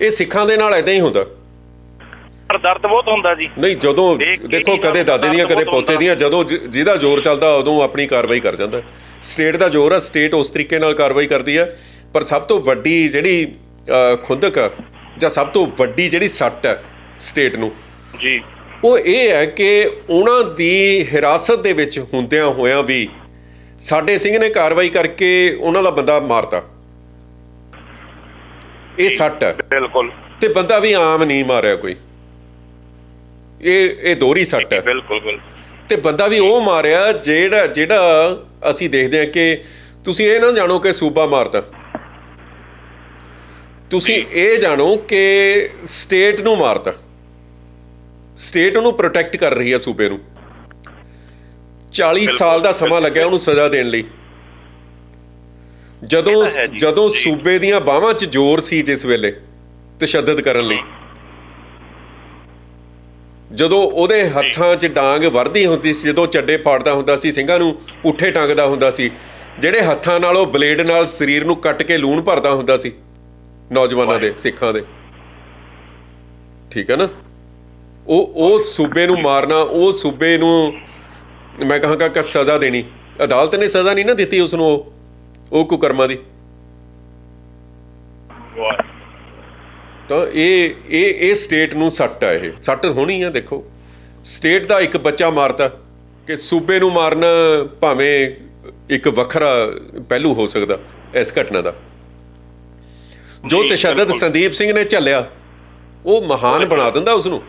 ਇਹ ਸਿੱਖਾਂ ਦੇ ਨਾਲ ਐਦਾਂ ਹੀ ਹੁੰਦਾ। ਪਰ ਦਰਦ ਬਹੁਤ ਹੁੰਦਾ ਜੀ। ਨਹੀਂ ਜਦੋਂ ਦੇਖ ਕਦੇ ਦਾਦੇ ਦੀਆਂ ਕਦੇ ਪੋਤੇ ਦੀਆਂ ਜਦੋਂ ਜਿਹਦਾ ਜ਼ੋਰ ਚੱਲਦਾ ਉਦੋਂ ਆਪਣੀ ਕਾਰਵਾਈ ਕਰ ਜਾਂਦਾ। ਸਟੇਟ ਦਾ ਜ਼ੋਰ ਆ ਸਟੇਟ ਉਸ ਤਰੀਕੇ ਨਾਲ ਕਾਰਵਾਈ ਕਰਦੀ ਹੈ ਪਰ ਸਭ ਤੋਂ ਵੱਡੀ ਜਿਹੜੀ ਖੁੰਦਕ ਆ, ਜਾਂ ਸਭ ਤੋਂ ਵੱਡੀ ਜਿਹੜੀ ਸੱਟ ਹੈ ਸਟੇਟ ਨੂੰ ਜੀ। ਉਹ ਇਹ ਹੈ ਕਿ ਉਹਨਾਂ ਦੀ ਹਿਰਾਸਤ ਦੇ ਵਿੱਚ ਹੁੰਦਿਆਂ ਹੋਇਆਂ ਵੀ ਸਾਡੇ ਸਿੰਘ ਨੇ ਕਾਰਵਾਈ ਕਰਕੇ ਉਹਨਾਂ ਦਾ ਬੰਦਾ ਮਾਰਤਾ। ਇਹ ਸੱਟ ਹੈ। ਬਿਲਕੁਲ। ਤੇ ਬੰਦਾ ਵੀ ਆਮ ਨਹੀਂ ਮਾਰਿਆ ਕੋਈ। ਇਹ ਇਹ ਦੋਹਰੀ ਸੱਟ ਹੈ। ਬਿਲਕੁਲ ਤੇ ਬੰਦਾ ਵੀ ਉਹ ਮਾਰਿਆ ਜਿਹੜਾ ਜਿਹੜਾ ਅਸੀਂ ਦੇਖਦੇ ਹਾਂ ਕਿ ਤੁਸੀਂ ਇਹ ਨਾ ਜਾਣੋ ਕਿ ਸੂਬਾ ਮਾਰਤਾ ਤੁਸੀਂ ਇਹ ਜਾਣੋ ਕਿ ਸਟੇਟ ਨੂੰ ਮਾਰਤਾ ਸਟੇਟ ਉਹਨੂੰ ਪ੍ਰੋਟੈਕਟ ਕਰ ਰਹੀ ਹੈ ਸੂਬੇ ਨੂੰ। 40 ਸਾਲ ਦਾ ਸਮਾਂ ਲੱਗਿਆ ਉਹਨੂੰ ਸਜ਼ਾ ਦੇਣ ਲਈ। ਜਦੋਂ। ਜਦੋਂ। ਸੂਬੇ ਦੀਆਂ ਬਾਹਾਂ 'ਚ ਜ਼ੋਰ ਸੀ ਜਿਸ ਵੇਲੇ ਤਸ਼ੱਦਦ ਕਰਨ ਲਈ। ਜਦੋਂ ਉਹਦੇ ਹੱਥਾਂ 'ਚ ਡਾਂਗ ਵਰਦੀ ਹੁੰਦੀ ਸੀ ਜਦੋਂ ਚੱਡੇ ਫਾੜਦਾ ਹੁੰਦਾ ਸੀ ਸਿੰਘਾਂ ਨੂੰ ਪੁੱਠੇ ਟੰਗਦਾ ਹੁੰਦਾ ਸੀ ਜਿਹੜੇ ਹੱਥਾਂ ਨਾਲ ਉਹ ਬਲੇਡ ਨਾਲ ਸਰੀਰ ਨੂੰ ਕੱਟ ਕੇ ਲੂਣ ਭਰਦਾ ਹੁੰਦਾ ਸੀ ਨੌਜਵਾਨਾਂ ਦੇ ਸਿੱਖਾਂ ਦੇ। ਠੀਕ ਹੈ ਨਾ? ਉਹ ਉਹ ਸੂਬੇ ਨੂੰ ਮਾਰਨਾ ਉਹ ਸੂਬੇ ਨੂੰ ਮੈਂ ਕਹਾਂਗਾ ਕਿ ਸਜ਼ਾ ਦੇਣੀ। ਅਦਾਲਤ ਨੇ ਸਜ਼ਾ ਨਹੀਂ ਨਾ ਦਿੱਤੀ ਉਸ ਨੂੰ ਉਹ। ਉਹ ਕੁਕਰਮਾਂ ਦੀ। ਤਾਂ ਇਹ ਇਹ ਇਹ ਸਟੇਟ ਨੂੰ ਸੱਟ ਆ ਇਹ। ਸੱਟ ਹੋਣੀ ਆ ਦੇਖੋ। ਸਟੇਟ ਦਾ ਇੱਕ ਬੱਚਾ ਮਾਰਤਾ ਕਿ ਸੂਬੇ ਨੂੰ ਮਾਰਨਾ ਭਾਵੇਂ ਇੱਕ ਵੱਖਰਾ ਪਹਿਲੂ ਹੋ ਸਕਦਾ ਇਸ ਘਟਨਾ ਦਾ। ਜੋ ਤਸ਼ੱਦਦ। ਸੰਦੀਪ ਸਿੰਘ ਨੇ ਝੱਲਿਆ ਉਹ ਮਹਾਨ ਬਣਾ ਦਿੰਦਾ ਉਸ ਨੂੰ